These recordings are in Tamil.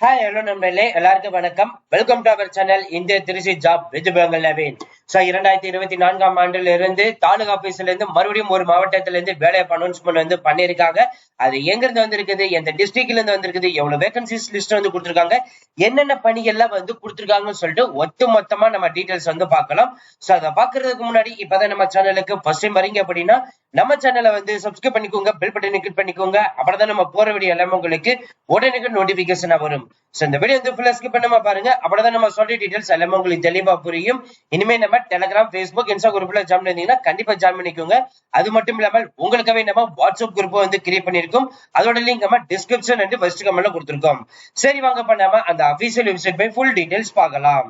ஹாய் ஹலோ நண்பர்களே. எல்லாருக்கும் வணக்கம். வெல்கம் டு அவர் சேனல் இந்திய திருச்சி ஜாப் விஜயபங்கல் நவீன் ஸோ இரண்டாயிரத்தி இருபத்தி நான்காம் ஆண்டுல இருந்து தாலுகா ஆபீஸ்ல இருந்து மறுபடியும் ஒரு மாவட்டத்துல இருந்து வேலை அனௌன்ஸ்மெண்ட் வந்து பண்ணியிருக்காங்க. அது எங்க இருந்து வந்திருக்குது எந்த டிஸ்ட்ரிக்ட்ல இருந்து வந்திருக்குது எவ்வளவு வேகன்சிஸ் லிஸ்ட் வந்து கொடுத்துருக்காங்க என்னென்ன பணிகள்லாம் வந்து கொடுத்துருக்காங்கன்னு சொல்லிட்டு ஒட்டு மொத்தமா நம்ம டீட்டெயில்ஸ் வந்து பார்க்கலாம். ஸோ அதை பாக்குறதுக்கு முன்னாடி இப்பதான் நம்ம சேனலுக்கு ஃபர்ஸ்ட் டைம் வரீங்க அப்படின்னா நம்ம சேனலை வந்து சப்ஸ்கிரைப் பண்ணிக்கோங்க பெல் பட்டனை கிளிக் பண்ணிக்கோங்க. அப்படிதான் நம்ம போற வீடியோ எல்லாமே உங்களுக்கு உடனே நோட்டிபிகேஷனா வரும். சோ இந்த வீடியோ வந்து ஃபுல்லா ஸ்கிப் பண்ணாம பாருங்க. அப்படிதான் நம்ம சொல்ற டீடைல்ஸ் எல்லாமே உங்களுக்கு தெளிவா புரியும். இனிமே நம்ம டெலிகிராம் ஃபேஸ்புக் இன்ஸ்டா குரூப்ல ஜாயின் பண்ணீங்கன்னா கண்டிப்பா ஜாயின் பண்ணிக்கோங்க. அது மட்டும் இல்லாமல் உங்களுக்காகவே நம்ம வாட்ஸ்அப் குரூப் வந்து கிரியேட் பண்ணிருக்கோம் அதோட லிங்க் நம்ம டிஸ்கிரிப்ஷன் அண்ட் ஃபர்ஸ்ட் கமெண்ட்ல கொடுத்துருக்கோம். சரி வாங்க பண்ணாம அந்த அபிஷியல் வெப்சைட் போய் ஃபுல் டீடைல்ஸ் பார்க்கலாம்.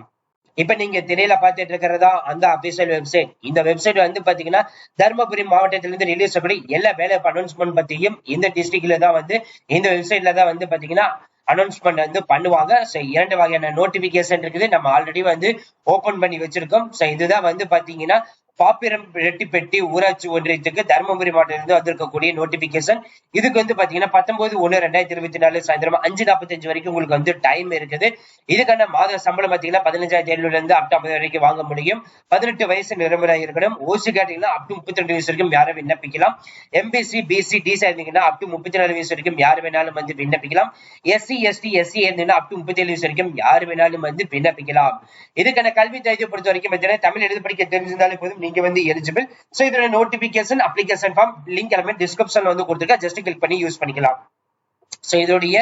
இப்ப நீங்க திரையில பாத்துட்டு இருக்கிறதா அந்த அபிஷியல் வெப்சைட் இந்த வெப்சைட் வந்து பாத்தீங்கன்னா தருமபுரி மாவட்டத்திலிருந்து ரிலீஸ் பண்ணி எல்லா வேலை அனௌன்ஸ்மெண்ட் பத்தியும் இந்த டிஸ்ட்ரிக்ட்ல தான் வந்து இந்த வெப்சைட்ல தான் வந்து பாத்தீங்கன்னா அனௌன்ஸ்மெண்ட் வந்து பண்ணுவாங்க. ஸோ இரண்டு வகையான நோட்டிபிகேஷன் இருக்குது. நம்ம ஆல்ரெடி வந்து ஓபன் பண்ணி வச்சிருக்கோம். ஸோ இதுதான் வந்து பாத்தீங்கன்னா பாப்பிரம் ரெட்டிப்பட்டி ஊராட்சி ஒன்றியத்துக்கு தருமபுரி மாவட்டத்திலிருந்து வந்திருக்கக்கூடிய நோட்டிபிகேஷன் இதுக்கு வந்து பாத்தீங்கன்னா பத்தொன்பது ஒண்ணு ரெண்டாயிரத்தி இருபத்தி நாலு சாயந்தரம் அஞ்சு நாற்பத்தஞ்சு வரைக்கும் உங்களுக்கு வந்து டைம் இருக்குது. இதுக்கான மாத சம்பளம் பாத்தீங்கன்னா பதினஞ்சாயிரத்தி எழுநூறுல இருந்து அப் டு ஐம்பது வரைக்கும் வாங்க முடியும். பதினெட்டு வயசு நிரம்பராக இருக்கணும். ஓசி கேட்டீங்கன்னா அப் டு முப்பத்தி ரெண்டு வயசு வரைக்கும் யாரும் விண்ணப்பிக்கலாம். எம்பிசி பிசி டிசி இருந்தீங்கன்னா அப் டு முப்பத்தி நாலு வயசு வரைக்கும் யார் வேணாலும் வந்து விண்ணப்பிக்கலாம். எஸ்சி எஸ்டி எஸ்சி இருந்தீங்கன்னா அப் டு முப்பத்தி ஏழு வயசு வரைக்கும் யார் வேணாலும் வந்து விண்ணப்பிக்கலாம். இதுக்கான கல்வி தகுதியை பொறுத்த வரைக்கும் பார்த்தீங்கன்னா தமிழ் எழுத படிக்க தெரிஞ்சிருந்தாலும் போதும். நீங்க வந்து எலிஜிபிள் சோ இதோட நோட்டிபிகேஷன் அப்ளிகேஷன் ஃபார்ம் லிங்க் எல்லாமே டிஸ்கிரிப்ஷன்ல வந்து கொடுத்துருக்கேன். ஜஸ்ட் கிளிக் பண்ணி யூஸ் பண்ணிக்கலாம். சோ இதோடைய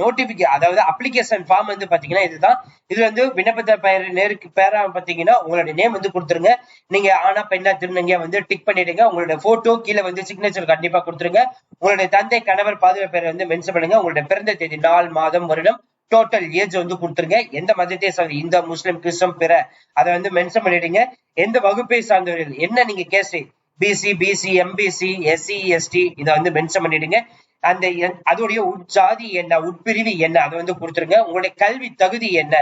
நோட்டிபிகே அதாவது அப்ளிகேஷன் ஃபார்ம் வந்து பாத்தீங்கன்னா இதுதான். இது வந்து விண்ணப்பத்தை பெயர் நேருக்கு பேரா பாத்தீங்கன்னா உங்களுடைய நேம் வந்து கொடுத்துருங்க. நீங்க ஆனா பெண்ணா திருநங்க வந்து டிக் பண்ணிடுங்க. உங்களோட போட்டோ கீழே வந்து சிக்னேச்சர் கண்டிப்பா கொடுத்துருங்க. உங்களுடைய தந்தை கணவர் பாதுகாப்பு பேரை வந்து மென்ஷன் பண்ணுங்க. உங்களுடைய பிறந்த தேதி நாள் மாதம் வருடம் டோட்டல் ஏஜ் வந்து கொடுத்துருங்க. எந்த மதத்தை சார்ந்த இந்து முஸ்லிம் கிறிஸ்டம் பிற அதை வந்து மென்ஷன் பண்ணிடுங்க. எந்த வகுப்பை சார்ந்தவர்கள் என்ன நீங்க caste BC BC MBC SC ST இதை வந்து மென்ஷன் பண்ணிடுங்க. அந்த அதோடைய உட்சாதி என்ன உட்பிரிவு என்ன அதை வந்து கொடுத்துருங்க உங்களுடைய கல்வி தகுதி என்ன?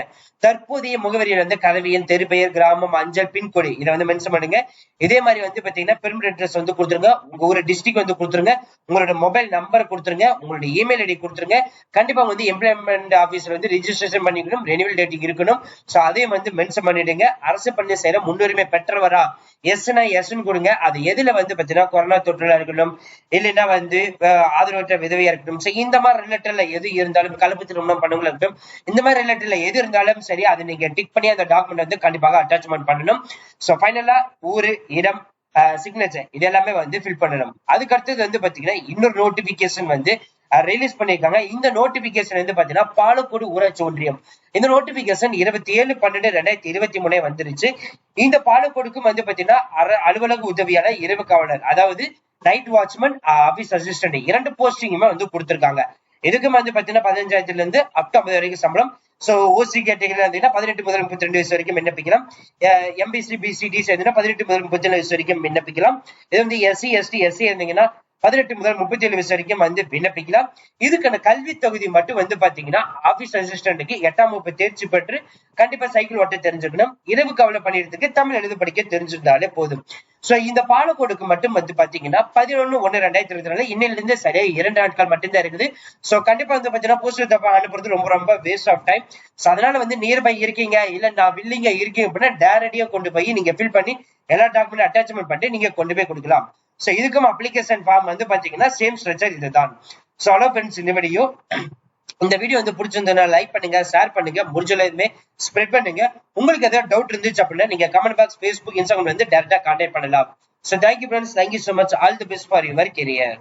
தற்போதைய முகவரியில் வந்து கல்வியின் தெருப்பெயர் கிராமம் அஞ்சல் பின்கொடி இதை வந்து மென்ஷன் பண்ணுங்க. இதே மாதிரி வந்து பாத்தீங்கன்னா பெர்மனன்ட் அட்ரஸ் வந்து கொடுத்துருங்க. உங்க ஒரு டிஸ்ட்ரிக்ட் வந்து கொடுத்துருங்க. உங்களோட மொபைல் நம்பர் கொடுத்துருங்க. உங்களுடைய இமெயில் ஐடி கொடுத்துருங்க. கண்டிப்பா வந்து எம்ப்ளாய்மெண்ட் ஆபீஸ்ல வந்து ரிஜிஸ்ட்ரேஷன் பண்ணிக்கணும். ரெனிவல் டேட்டிங் இருக்கணும். சோ அதையும் வந்து மென்ஷன் பண்ணிடுங்க. அரசு பணி செய்யற முன்னுரிமை பெற்றவரா? எஸ்னா எஸ்ன்னு கொடுங்க. அது எதுல வந்து பாத்தீங்கன்னா கொரோனா தொற்றுல இருக்கணும் இல்லைன்னா வந்து ஆதரவற்ற விதவையா இருக்கட்டும். சரி இந்த மாதிரி ரிலேட்டட்ல எது இருந்தாலும் கலப்பு திருமணம் பண்ணுங்களா இருக்கட்டும். இந்த மாதிரி ரிலேட்டட்ல எது இருந்தாலும் சரி அதை நீங்க டிக் பண்ணி அந்த டாக்குமெண்ட் வந்து கண்டிப்பாக அட்டாச்மெண்ட் பண்ணணும். சோ ஃபைனலா ஊரு இடம் சிக்னேச்சர் இது எல்லாமே வந்து ஃபில் பண்ணணும். அதுக்கு அடுத்தது வந்து பாத்தீங்கன்னா இன்னொரு நோட்டிபிகேஷன் வந்து ரிலீஸ் பண்ணியிருக்காங்க. இந்த நோட்டிபிகேஷன் வந்து பாத்தீங்கன்னா பாலக்கோடு ஊராட்சி ஒன்றியம். இந்த நோட்டிபிகேஷன் இருபத்தி ஏழு பன்னெண்டு ரெண்டாயிரத்தி இருபத்தி மூணே வந்துருச்சு. இந்த பாலக்கோடுக்கும் வந்து பாத்தீங்கன்னா அலுவலக உதவியாளர் இரவு காவலர் அதாவது நைட் வாட்ச்மேன் ஆபீஸ் அசிஸ்டன்ட் இரண்டு போஸ்டிங்குமே வந்து கொடுத்திருக்காங்க. இதுக்கு வந்து பாத்தீங்கன்னா பதினஞ்சாயிரத்துல இருந்து அப் டு ஐம்பது வரைக்கும் சம்பளம். சோ ஓசி கேட்டகரியில் இருந்தீங்கன்னா பதினெட்டு முதல் முப்பத்தி ரெண்டு வயசு வரைக்கும் விண்ணப்பிக்கலாம். எம்பிசி பிசிடி சேர்ந்தீங்கன்னா இருந்தீங்கன்னா பதினெட்டு முதல் முப்பத்தி ரெண்டு வயசு வரைக்கும் விண்ணப்பிக்கலாம். இது வந்து எஸ்சி எஸ்டி எஸ்சி இருந்தீங்கன்னா பதினெட்டு முதல் முப்பத்தி ஏழு வயசு வரைக்கும் வந்து விண்ணப்பிக்கலாம். இதுக்கான கல்வி தொகுதி மட்டும் வந்து பாத்தீங்கன்னா ஆபீஸ் அசிஸ்டன்ட்டுக்கு எட்டாம் வகுப்பு தேர்ச்சி பெற்று கண்டிப்பா சைக்கிள் ஓட்ட தெரிஞ்சுக்கணும். இரவு கவலை பணியிடத்துக்கு தமிழ் எழுத படிக்க தெரிஞ்சிருந்தாலே போதும். சோ இந்த பாலக்கோடுக்கு மட்டும் வந்து பாத்தீங்கன்னா பதினொன்னு ஒன்னு ரெண்டாயிரத்தி இருபத்தி நாலு இன்னில இருந்து சரியா இரண்டு நாட்கள் மட்டும்தான் இருக்குது. சோ கண்டிப்பா வந்து பாத்தீங்கன்னா போஸ்டர் தப்பா அனுப்புறது ரொம்ப ரொம்ப வேஸ்ட் ஆஃப் டைம் சோ அதனால வந்து நியர்பை இருக்கீங்க இல்ல நான் வில்லிங்க இருக்கீங்க அப்படின்னா டேரக்டியா கொண்டு போய் நீங்க ஃபில் பண்ணி எல்லா டாக்குமெண்ட் அட்டாச்மெண்ட் பண்ணி நீங்க கொண்டு போய் கொடுக்கலாம். சோ இதுக்கும் அப்ளிகேஷன் ஃபார்ம் வந்து பாத்தீங்கன்னா சேம் ஸ்ட்ரக்சர் இதுதான். சோ ஹலோ ஃப்ரெண்ட்ஸ் இந்த வீடியோ இந்த வீடியோ வந்து பிடிச்சிருந்ததுன்னா லைக் பண்ணுங்க ஷேர் பண்ணுங்க முடிஞ்சதுமே ஸ்ப்ரெட் பண்ணுங்க. உங்களுக்கு ஏதாவது டவுட் இருந்துச்சு அப்படின்னா நீங்க கமெண்ட் பாக்ஸ் ஃபேஸ்புக் இன்ஸ்டாகிராம் வந்து டேரக்டா கான்டாக்ட் பண்ணலாம். So thank you friends thank you so much all the best for your career